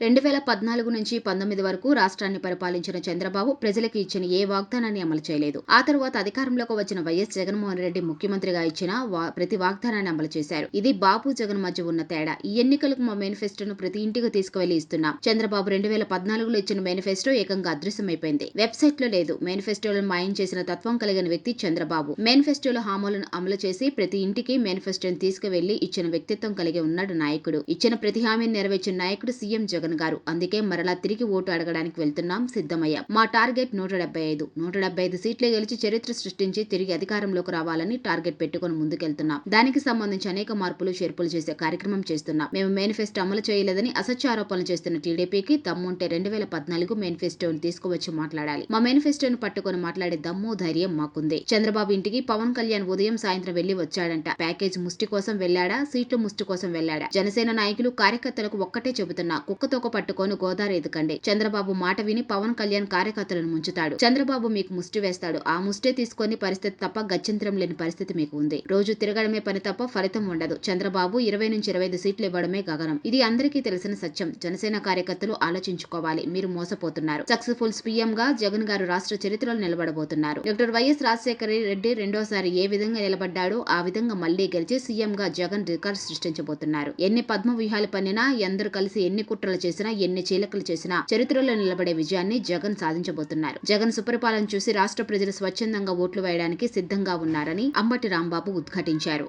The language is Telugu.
రెండు వేల పద్నాలుగు నుంచి పంతొమ్మిది వరకు రాష్ట్రాన్ని పరిపాలించిన చంద్రబాబు ప్రజలకు ఇచ్చిన ఏ వాగ్దానాన్ని అమలు చేయలేదు. ఆ తర్వాత అధికారంలోకి వచ్చిన వైఎస్ జగన్మోహన్ రెడ్డి ముఖ్యమంత్రిగా ఇచ్చిన వా- ప్రతి వాగ్దానాన్ని అమలు చేశారు. ఇది బాబు జగన్ మధ్య ఉన్న తేడా. ఈ ఎన్నికలకు మా మేనిఫెస్టోను ప్రతి ఇంటికి తీసుకువెళ్ళి ఇస్తున్నాం. చంద్రబాబు రెండు వేల పద్నాలుగులో ఇచ్చిన మేనిఫెస్టో ఏకంగా అదృశ్యమైపోయింది. వెబ్సైట్లో లేదు. మేనిఫెస్టోలను మాయం చేసిన తత్వం కలిగిన వ్యక్తి చంద్రబాబు. మేనిఫెస్టోలో హామీలను అమలు చేసి ప్రతి ఇంటికి మేనిఫెస్టోను తీసుకువెళ్ళి ఇచ్చిన వ్యక్తిత్వం కలిగి ఉన్నాడు నాయకుడు. ఇచ్చిన ప్రతి హామీని నెరవేర్చిన నాయకుడు సీఎం జగన్. గారు. అందుకే మరలా తిరిగి ఓటు అడగడానికి వెళ్తున్నాం సిద్ధమయ్యాం. మా టార్గెట్ నూట డెబ్బై ఐదు. నూట డెబ్బై ఐదు సీట్లు గెలిచి చరిత్ర సృష్టించి తిరిగి అధికారంలోకి రావాలని టార్గెట్ పెట్టుకుని ముందుకెళ్తున్నాం. దానికి సంబంధించి అనేక మార్పులు చేర్పులు చేసే కార్యక్రమం చేస్తున్నాం. మేము మేనిఫెస్టో అమలు చేయలేదని అసత్య ఆరోపణలు చేస్తున్న టీడీపీకి దమ్ముంటే రెండు వేల పద్నాలుగు మేనిఫెస్టోను తీసుకువచ్చి మాట్లాడాలి. మా మేనిఫెస్టోను పట్టుకొని మాట్లాడే దమ్ము ధైర్యం మాకుంది. చంద్రబాబు ఇంటికి పవన్ కళ్యాణ్ ఉదయం సాయంత్రం వెళ్ళి వచ్చాడంట. ప్యాకేజ్ ముష్టి కోసం వెళ్ళాడా సీట్లు ముష్టి కోసం వెళ్ళాడా జనసేన నాయకులు కార్యకర్తలకు ఒక్కటే చెబుతున్నా కుక్కతోక పట్టుకొని గోదావరి ఎదుకండి చంద్రబాబు మాట విని పవన్ కళ్యాణ్ కార్యకర్తలను ముంచుతాడు. చంద్రబాబు మీకు ముష్టి వేస్తాడు. ఆ ముష్టి తీసుకొని పరిస్థితి తప్ప గత్యంతరం లేని పరిస్థితి మీకు ఉంది. రోజు తిరగడమే పని తప్ప ఫలితం ఉండదు. చంద్రబాబు ఇరవై నుంచి ఇరవై ఐదు సీట్లు ఇవ్వడమే గగనం. ఇది అందరికీ తెలిసిన సత్యం. జనసేన కార్యకర్తలు ఆలోచించుకోవాలి. మీరు మోసపోతున్నారు. సక్సెస్ఫుల్ సీఎం గా జగన్ గారు రాష్ట్ర చరిత్రలో నిలబడబోతున్నారు. డాక్టర్ వైఎస్ రాజశేఖర రెడ్డి రెండోసారి ఏ విధంగా నిలబడ్డాడో ఆ విధంగా మళ్ళీ గెలిచి సీఎం గా జగన్ రికార్డు సృష్టించబోతున్నారు. ఎన్ని పద్మ వ్యూహాలు పన్నినా ఎందరు కలిసి ఎన్ని కుట్రలు చేసినా ఎన్ని చీలకలు చేసినా చరిత్రలో నిలబడే విజయాన్ని జగన్ సాధించబోతున్నారు. జగన్ సుపరిపాలన చూసి రాష్ట్ర ప్రజలు స్వచ్ఛందంగా ఓట్లు వేయడానికి సిద్ధంగా ఉన్నారని అంబటి రాంబాబు ఉద్ఘాటించారు.